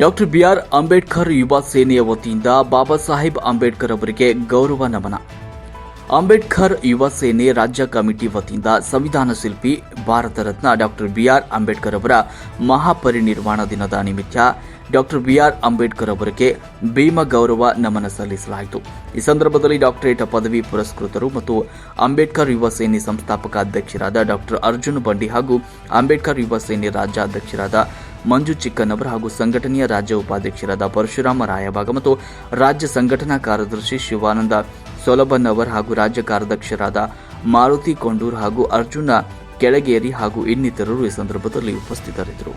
Doctor B R Ambedkar ಯುವ ಸೇನೆಯ ವತಿಯಿಂದ ಬಾಬಾ ಸಾಹೇಬ್ ಅಂಬೇಡ್ಕರ್ ಅವರಿಗೆ ಗೌರವ ನಮನ. ಅಂಬೇಡ್ಕರ್ ಯುವ ಸೇನೆ ರಾಜ್ಯ ಕಮಿಟಿ ವತಿಯಿಂದ ಸಂವಿಧಾನ ಶಿಲ್ಪಿ, ಭಾರತ ರತ್ನ ಡಾಕ್ಟರ್ ಬಿಆರ್ ಅಂಬೇಡ್ಕರ್ ಅವರ ಮಹಾಪರಿನಿರ್ವಾಣ ದಿನದ ನಿಮಿತ್ತ ಡಾಕ್ಟರ್ ಬಿಆರ್ ಅಂಬೇಡ್ಕರ್ ಅವರಿಗೆ ಭೀಮ ಗೌರವ ನಮನ ಸಲ್ಲಿಸಲಾಯಿತು. ಈ ಸಂದರ್ಭದಲ್ಲಿ ಡಾಕ್ಟರೇಟ್ ಪದವಿ ಪುರಸ್ಕೃತರು ಮತ್ತು ಅಂಬೇಡ್ಕರ್ ಯುವ ಸೇನೆ ಸಂಸ್ಥಾಪಕ ಅಧ್ಯಕ್ಷರಾದ ಡಾಕ್ಟರ್ ಅರ್ಜುನ್ ಬಂಡಿ ಹಾಗೂ ಅಂಬೇಡ್ಕರ್ ಯುವ ಸೇನೆ ರಾಜ್ಯಾಧ್ಯಕ್ಷರಾದ ಮಂಜು ಚಿಕ್ಕನವರ ಹಾಗೂ ಸಂಘಟನೆಯ ರಾಜ್ಯ ಉಪಾಧ್ಯಕ್ಷರಾದ ಪರಶುರಾಮ ರಾಯಭಾಗ ಮತ್ತು ರಾಜ್ಯ ಸಂಘಟನಾ ಕಾರ್ಯದರ್ಶಿ ಶಿವಾನಂದ ಸೊಲಬನ್ನವರ್ ಹಾಗೂ ರಾಜ್ಯ ಕಾರ್ಯಾಧ್ಯಕ್ಷರಾದ ಮಾರುತಿ ಕೊಂಡೂರ್ ಹಾಗೂ ಅರ್ಜುನ ಕೆಳಗೇರಿ ಹಾಗೂ ಇನ್ನಿತರರು ಈ ಸಂದರ್ಭದಲ್ಲಿ ಉಪಸ್ಥಿತರಿದ್ದರು.